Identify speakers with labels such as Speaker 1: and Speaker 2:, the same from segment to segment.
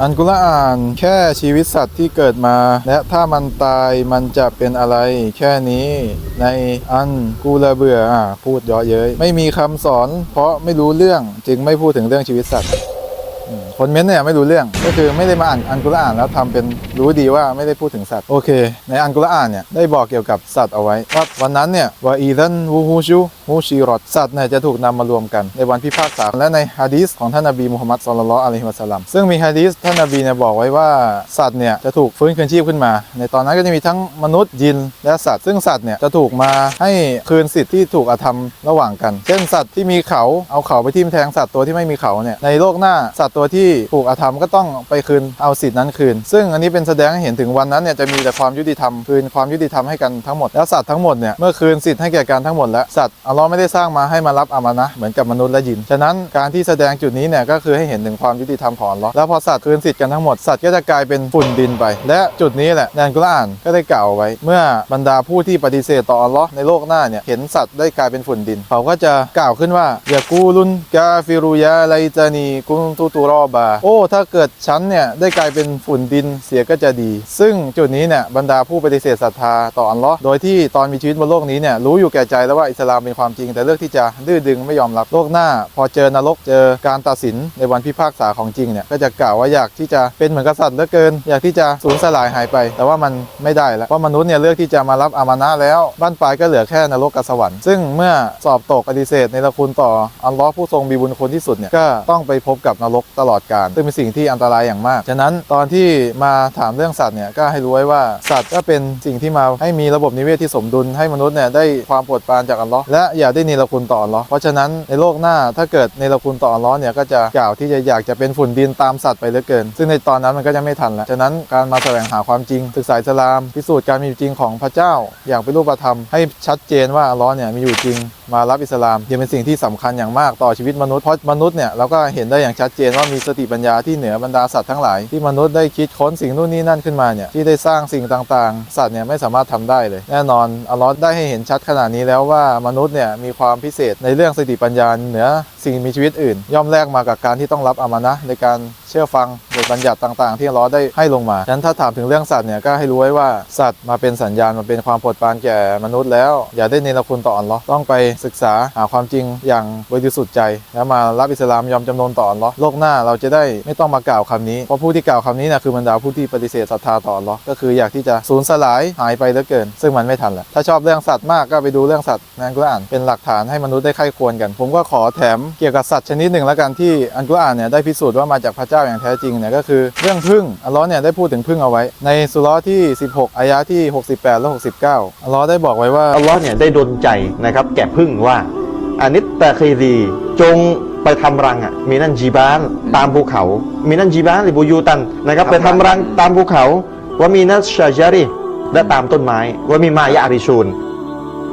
Speaker 1: อันกุรอานแค่ชีวิตสัตว์ที่เกิดมา และถ้ามันตายมันจะเป็นอะไร แค่นี้ในอันกูละเบื่ออะพูดเยอะเย้ยไม่มีคำสอน เพราะไม่รู้เรื่องจึงไม่พูดถึงเรื่องชีวิตสัตว์คนเม้นเนี่ยไม่รู้เรื่อง ก็คือไม่ได้มาอ่านอันกุรอานแล้วทำเป็นรู้ดีว่าไม่ได้พูดถึงสัตว์ โอเค ในอันกุรอานเนี่ยได้บอกเกี่ยวกับสัตว์เอาไว้ว่าวันนั้นเนี่ยว่าอีดันวูฮูชูฮูชีรอดสัตว์เนี่ยจะถูกนำมารวมกันในวันพิพากษาและในฮะดีษของท่านนบีมุฮัมมัดศ็อลลัลอะลัยฮิวะสัลลัมซึ่งมีฮะดีษท่านนบีเนี่ยบอกไว้ว่าสัตว์เนี่ยจะถูกฟื้นคืนชีพขึ้นมา ในตอนนั้นก็จะมีทั้งมนุษย์ยินและสัตว์ ซึ่งสัตว์เนี่ยจะถูกมาให้คืนสิทธิ์ที่ถูกอาธรรมระหว่างกัน เช่นสัตว์ที่มีเขาเอาเขาไปทิ่มแทงสัตว์ตัวที่ไม่มีเขาเนี่ยในโลกหน้าสัตว์ตัวที่ถูกอาธรรมก็ต้องไปคืนเอาสิทธินั้นคืน ซึ่งอันนี้เป็นแสดงให้เห็นถึงวันนั้นเนี่ยจะมีแต่ความยุติธรรมคืนความยุติธรรมให้กันทั้งหมดแล้วสัตว์ทั้งหมดเนี่ยเมื่อคืนสิทธิ์ให้แก่กันทั้งหมดแล้วสัตว์อัลลอฮ์ไม่ได้สร้างมาให้มารับอามานะเหมือนกับมนุษย์และยินฉะนั้นการที่แสดงจุดนี้เนี่ยก็คือให้เห็นถึงความยุติธรรมของอัลลอฮ์แล้วพอสัตว์คืนสิทธิ์กันทั้งหมดสัตว์ก็จะกลายเป็นฝุ่นดินไป และจุดนี้แหละในอัลกุรอานก็ได้กล่าวไว้ เมื่อบรรดาผู้ที่ปฏิเสธต่ออัลลอฮ์ในโลกหน้าเนี่ยเห็นสัตว์ได้กลายเป็นฝุ่นดิน เขาก็จะกล่าวขึ้นว่ายากูลุนกาฟิรุยาไลจานีกุนตุตุรอบา โอ้ ถ้าเกิดฉันเนี่ยได้กลายเป็นฝุ่นดินเสียก็จะดี ซึ่งจุดนี้เนี่ยบรรดาผู้ปฏิเสธศรัทธาต่ออัลลอฮ์โดยที่ตอนมีชีวิตบนโลกนี้เนี่ยรู้อยู่แก่ใจแล้วว่าอิสลามเป็นความจริง แต่เลือกที่จะดื้อดึงไม่ยอมรับโลกหน้า พอเจอนรกเจอการตัดสินในวันพิพากษาของจริงเนี่ยก็จะกล่าวว่าอยากที่จะเป็นเหมือนกษัตริย์เหลือเกิน อยากที่จะสูญสลายหายไป แต่ว่ามันไม่ได้แล้วเพราะมนุษย์เนี่ยเลือกที่จะมารับอามานะแล้วบ้านปลายก็เหลือแค่นรกกับสวรรค์ซึ่งเมื่อสอบตกปฏิเสธในละคุณต่ออัลลอฮ์ผู้ทรงมีบุญคุณที่สุดเนี่ยก็ต้องไปพบกับนรกตลอดกาลซึ่งเป็นสิ่งที่อันตรายอย่างมาก ฉะนั้นตอนที่มาถามเรื่องสัตว์เนี่ยก็ให้รู้ไว้ว่าสัตว์ก็เป็นสิ่งที่มาให้มีระบบนิเวศที่สมดุลให้มนุษย์เนี่ยได้ความโปรดปรานจากอัลลอฮ์และอย่าได้เนรคุณต่ออัลลอฮ์เพราะฉะนั้นในโลกหน้าถ้าเกิดเนรคุณต่ออัลลอฮ์เนี่ยก็จะกล่าวที่จะอยากจะเป็นฝุ่นดินตามสัตว์ไปเหลือเกิน ซึ่งในตอนนั้นมันก็จะไม่ทันแล้ว ฉะนั้นการมาแสวงหาความจริง ศึกษาอิสลาม พิสูจน์การมีอยู่จริงของพระเจ้า อย่างเป็นรูปธรรม ให้ชัดเจนว่าอัลลอฮ์เนี่ยมีอยู่จริงมารับอิสลามยังเป็นสิ่งที่สำคัญอย่างมากต่อชีวิตมนุษย์เพราะมนุษย์เนี่ยเราก็เห็นได้อย่างชัดเจนว่ามีสติปัญญาที่เหนือบรรดาสัตว์ทั้งหลาย ที่มนุษย์ได้คิดค้นสิ่งนู่นนี่นั่นขึ้นมาเนี่ยที่ได้สร้างสิ่งต่างๆ สัตว์เนี่ยไม่สามารถทำได้เลย แน่นอนอัลลอฮ์ได้ให้เห็นชัดขนาดนี้แล้วว่ามนุษย์เนี่ยมีความพิเศษในเรื่องสติปัญญาเหนือสิ่งมีชีวิตอื่น ย่อมแลกมากับการที่ต้องรับอามานะในการเชื่อฟัง บัญญัติต่างๆ ที่ลลอได้ให้ลงมาฉะนั้นถ้าถามถึงเรื่องสัตว์เนี่ยก็ให้รู้ไว้ว่าสัตว์มาเป็นสัญญาณมาเป็นความโปรดปรานแก่มนุษย์แล้ว อย่าได้เนรคุณต่ออัลลอฮ์ต้องไปศึกษาหาความจริงอย่างบริสุทธิ์ใจ แล้วมารับอิสลามยอมจำนนต่ออัลลอฮ์โลกหน้าเราจะได้ไม่ต้องมากล่าวคำนี้เพราะผู้ที่กล่าวคำนี้นะคือบรรดาผู้ที่ปฏิเสธศรัทธาต่ออัลลอฮ์ก็คืออยากที่จะสูญสลายหายไปเหลือเกิน ซึ่งมันไม่ทันแหละถ้าชอบเรื่องสัตว์มากก็ไปดูเรื่องสัตว์ในอันกุรอานเป็นหลักฐานให้มนุษย์ได้ไข้ควรกัน ผมก็ขอแถมเกี่ยวกับสัตว์ชนิดหนึ่งแล้วกันที่อันกุรอานเนี่ยได้พิสูจน์ว่ามาจากพระเจ้าอย่างแท้จริงเนี่ยก็คือเรื่องพึ่งอัลลอฮ์เนี่ยได้พูดถึงพึ่งเอาไว้ ในสุเราะห์ที่ 16อายะห์ที่ 68 และ 69 อัลลอฮ์ได้บอกไว้ว่า
Speaker 2: อัลลอฮ์เนี่ยได้ดลใจนะครับแก่พึ่งว่าอานิตตะคีดีจงไปทำรังอะมีนั่นจีบานตามภูเขา มีนั่นจีบานหรือบูยูตันนะครับไปทำรังตามภูเขา ว่ามีนัสชาจารีและตามต้นไม้ ว่ามีมายาอาริชูน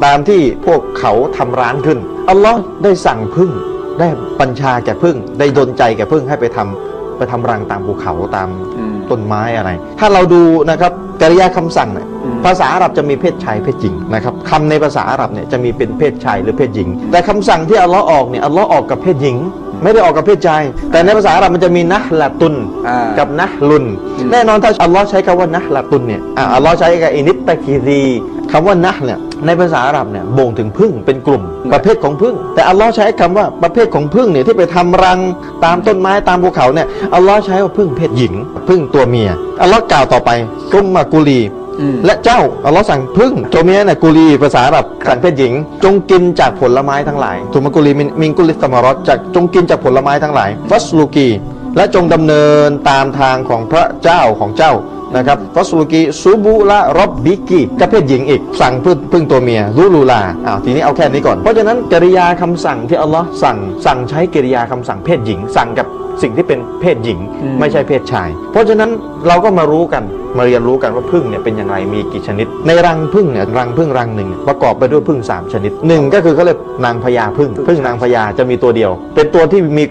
Speaker 2: ตามที่พวกเขาทำร้านขึ้นอัลลอฮ์ได้สั่งพึ่งได้บัญชาแก่พึ่ง ได้ดลใจแก่พึ่งให้ไปทำ ไปทำรังตามภูเขาตาม
Speaker 3: อืม
Speaker 2: ต้นไม้อะไร ถ้าเราดูนะครับกริยาคำสั่งเนี่ย
Speaker 3: อืม
Speaker 2: ภาษาอาหรับจะมีเพศชายเพศหญิงนะครับคำในภาษาอาหรับเนี่ยจะมีเป็นเพศชายหรือเพศหญิง แต่คำสั่งที่อัลลอฮ์ออกเนี่ยอัลลอฮ์ออกกับเพศหญิง ไม่ได้ออกกับเพศชาย แต่ในภาษาอาหรับมันจะมีนะห์ละตุน
Speaker 3: อ่า
Speaker 2: กับนะห์ลุน
Speaker 3: อืม
Speaker 2: แน่นอนถ้าอัลลอฮ์ใช้คำว่านะห์ละตุนเนี่ยอะอัลลอฮ์ใช้กับอินิตตะกีรี คำว่านะห์เนี่ยในภาษาอาหรับเนี่ยบ่งถึงพึ่งเป็นกลุ่มประเภทของพึ่ง แต่อัลลอฮ์ใช้คำว่าประเภทของพึ่งเนี่ยที่ไปทำรังตามต้นไม้ตามภูเขาเนี่ยอัลลอฮ์ใช้ว่าพึ่งเพศหญิง พึ่งตัวเมียอัลลอฮ์กล่าวต่อไปซุมมากุลี
Speaker 3: อืม
Speaker 2: และเจ้าอัลลอฮ์สั่งพึ่งตัวเมียเนี่ยกุลีภาษาอาหรับสั่งเพศหญิง จงกินจากผลไม้ทั้งหลายทุมากุลีมินมิงกุลิสมารอดจากจงกินจากผลไม้ทั้งหลาย ฟัสลูกี และจงดำเนินตามทางของพระเจ้าของเจ้า นะครับฟัสลูกีซูบูละรอบบิกีกับเพศหญิงอีก สั่งพึ่งพึ่งตัวเมียรูลูลาอ้าวทีนี้เอาแค่นี้ก่อน เพราะฉะนั้นกริยาคำสั่งที่อัลลอฮ์สั่งสั่งใช้กริยาคำสั่งเพศหญิง สั่งกับสิ่งที่เป็นเพศหญิง
Speaker 3: อืม
Speaker 2: ไม่ใช่เพศชาย เพราะฉะนั้นเราก็มารู้กันมาเรียนรู้กันว่าพึ่งเนี่ยเป็นอย่างไรมีกี่ชนิด ในรังพึ่งเนี่ยรังพึ่งรังหนึ่งเนี่ยประกอบไปด้วยพึ่งสามชนิดหนึ่งก็คือเขาเรียกนางพญาพึ่งพึ่งนางพญาจะมีตัวเดียว เป็นตัวที่มี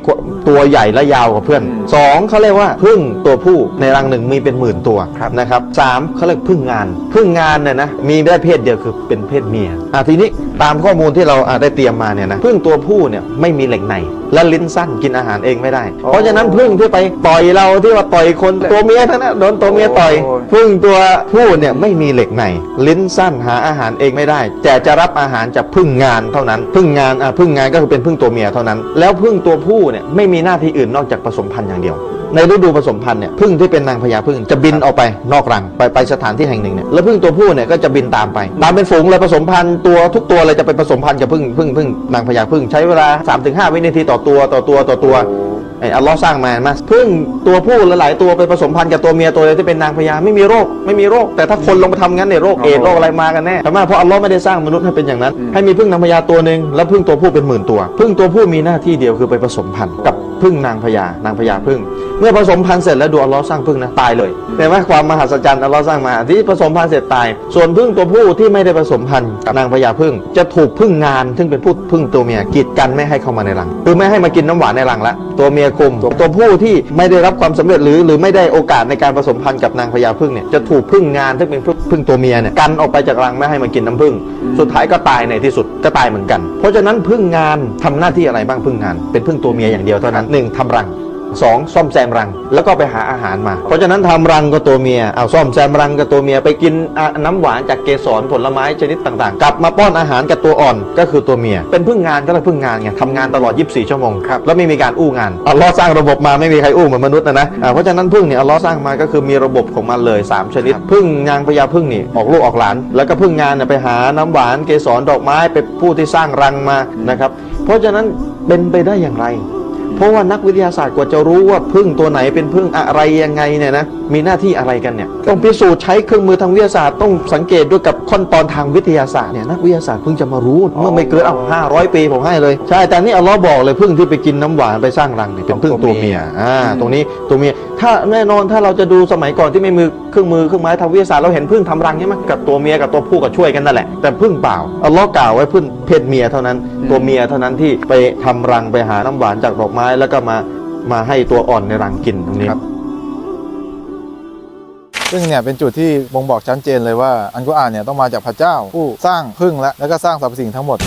Speaker 2: ตัวใหญ่และยาวกว่าเพื่อน
Speaker 3: อืม
Speaker 2: สองเขาเรียกว่าพึ่งตัวผู้ในรังหนึ่งมีเป็นหมื่นตัว
Speaker 3: ครับ
Speaker 2: นะครับสามเขาเรียกพึ่งงาน พึ่งงานเนี่ยนะมีได้เพศเดียวคือเป็นเพศเมียอะทีนี้ ตามข้อมูลที่เราอะได้เตรียมมาเนี่ยนะพึ่งตัวผู้เนี่ยไม่มีเหล็กในและลิ้นสั้นกินอาหารเองไม่ได้ เพราะฉะนั้นพึ่งที่ไปต่อยเราที่ว่าต่อยคนตัวเมียทั้งนั้นโดนตัวเมียต่อย
Speaker 3: โอ้ย
Speaker 2: พึ่งตัวผู้เนี่ยไม่มีเหล็กในลิ้นสั้นหาอาหารเองไม่ได้ แต่จะรับอาหารจากพึ่งงานเท่านั้น พึ่งงานอะพึ่งงานก็คือเป็นพึ่งตัวเมียเท่านั้น แล้วพึ่งตัวผู้เนี่ยไม่มีหน้าที่อื่นนอกจากผสมพันธุ์อย่างเดียว ในฤดูผสมพันธุ์เนี่ยพึ่งที่เป็นนางพญาพึ่งจะบินออกไปนอกรังไปไปสถานที่แห่งหนึ่งเนี่ยแล้วพึ่งตัวผู้เนี่ยก็จะบินตามไปตามเป็นฝูงเลยผสมพันธุ์ตัวทุกตัวเลยจะไปผสมพันธุ์กับพึ่งพึ่งพึ่งนางพญาพึ่งใช้เวลา 3-5 วินาทีต่อตัวต่อตัวต่อตัวไอ้อัลลอฮ์สร้างมาเห็นไหมาพึ่งตัวผู้หลายๆตัวไปผสมพันธุ์กับตัวเมียตัวเดียวที่เป็นนางพญาไม่มีโรคไม่มีโรค แต่ถ้าคนลงมาทำงั้นเนี่ยโรคเอดส์โรคอะไรมากันแน่ทำไมเพราะอัลลอฮ์ไม่ได้สร้างมนุษย์ให้เป็นอย่างนั้น ให้มีพึ่งนางพญาตัวหนึ่งแล้วพึ่งตัวผู้เป็นหมื่นตัว พึ่งตัวผู้มีหน้าที่เดียวคือไปผสมพันธุ์กับ พึ่งนางพญานางพญาพึ่ง เมื่อผสมพันธุ์เสร็จแล้วดูอัลลอฮ์สร้างพึ่งนะตายเลยเห็นไหมความมหัศจรรย์อัลลอฮ์สร้างมาที่ผสมพันธุ์เสร็จตาย ส่วนพึ่งตัวผู้ที่ไม่ได้ผสมพันธุ์กับนางพญาพึ่ง จะถูกพึ่งงานซึ่งเป็นผู้พึ่งตัวเมียกีดกันไม่ให้เข้ามาในรังคือไม่ให้มากินน้ำหวานในรังละตัวเมียคุมตัวผู้ที่ไม่ได้รับความสำเร็จหรือ หรือไม่ได้โอกาสในการผสมพันธุ์กับนางพญาพึ่งเนี่ยจะถูกพึ่งงานซึ่งเป็นพึ่งพึ่งตัวเมียเนี่ยกันออกไปจากรังไม่ให้มากินน้ำพึ่ง สุดท้ายก็ตายในที่สุดก็ตายเหมือนกัน เพราะฉะนั้นพึ่งงานทำหน้าที่อะไรบ้างพึ่งงานเป็นพึ่งตัวเมียอย่างเดียวเท่านั้นหนึ่งทำรังสองซ่อมแซมรัง แล้วก็ไปหาอาหารมา เพราะฉะนั้นทำรังก็ตัวเมียเอาซ่อมแซมรังก็ตัวเมียไปกินอะน้ำหวานจากเกสรผลไม้ชนิดต่างๆ กลับมาป้อนอาหารกับตัวอ่อนก็คือตัวเมีย เป็นพึ่งงานก็เลยพึ่งงานไงทำงานตลอด 24 ชั่วโมงครับแล้วไม่มีการอู้งานอัลลอฮ์สร้างระบบมาไม่มีใครอู้เหมือนมนุษย์นะนะอะเพราะฉะนั้นพึ่งเนี่ยอัลลอฮ์สร้างมาก็คือมีระบบของมันเลย 3 ชนิด พึ่งนางพญาพึ่งนี่ออกลูกออกหลาน แล้วก็พึ่งงานเนี่ยไปหาน้ำหวานเกสรดอกไม้ไปผู้ที่สร้างรังมานะครับเพราะฉะนั้นเป็นไปได้อย่างไร เพราะว่านักวิทยาศาสตร์กว่าจะรู้ว่าพึ่งตัวไหนเป็นพึ่งอะไรยังไงเนี่ยนะมีหน้าที่อะไรกันเนี่ยต้องพิสูจน์ใช้เครื่องมือทางวิทยาศาสตร์ต้องสังเกตด้วยกับขั้นตอนทางวิทยาศาสตร์เนี่ยนักวิทยาศาสตร์เพิ่งจะมารู้เมื่อไม่เกินเอาห้าร้อยปีผมให้เลยใช่แต่นี่อัลลอฮ์บอกเลยพึ่งที่ไปกินน้ำหวานไปสร้างรังเนี่ยเป็นพึ่งตัวเมียอ่าตรงนี้ตัวเมีย ถ้าแน่นอนถ้าเราจะดูสมัยก่อนที่ไม่มีเครื่องมือเครื่องไม้ทางวิทยาศาสตร์เราเห็นพึ่งทำรังใช่ไหมกับตัวเมียกับตัวผู้ก็ช่วยกันนั่นแหละแต่พึ่งเปล่าเอัลลอกล่าวไว้พึ่งเพศเมียเท่านั้น ตัวเมียเท่านั้นที่ไปทำรังไปหาน้ำหวานจากดอกไม้แล้วก็มามาให้ตัวอ่อนในรังกินตรงนี้
Speaker 1: ครับ ซึ่งเนี่ยเป็นจุดที่บ่งบอกชัดเจนเลยว่าอันกุรอานเนี่ยต้องมาจากพระเจ้าผู้สร้างพึ่งและแล้วก็สร้างสรรพสิ่งทั้งหมด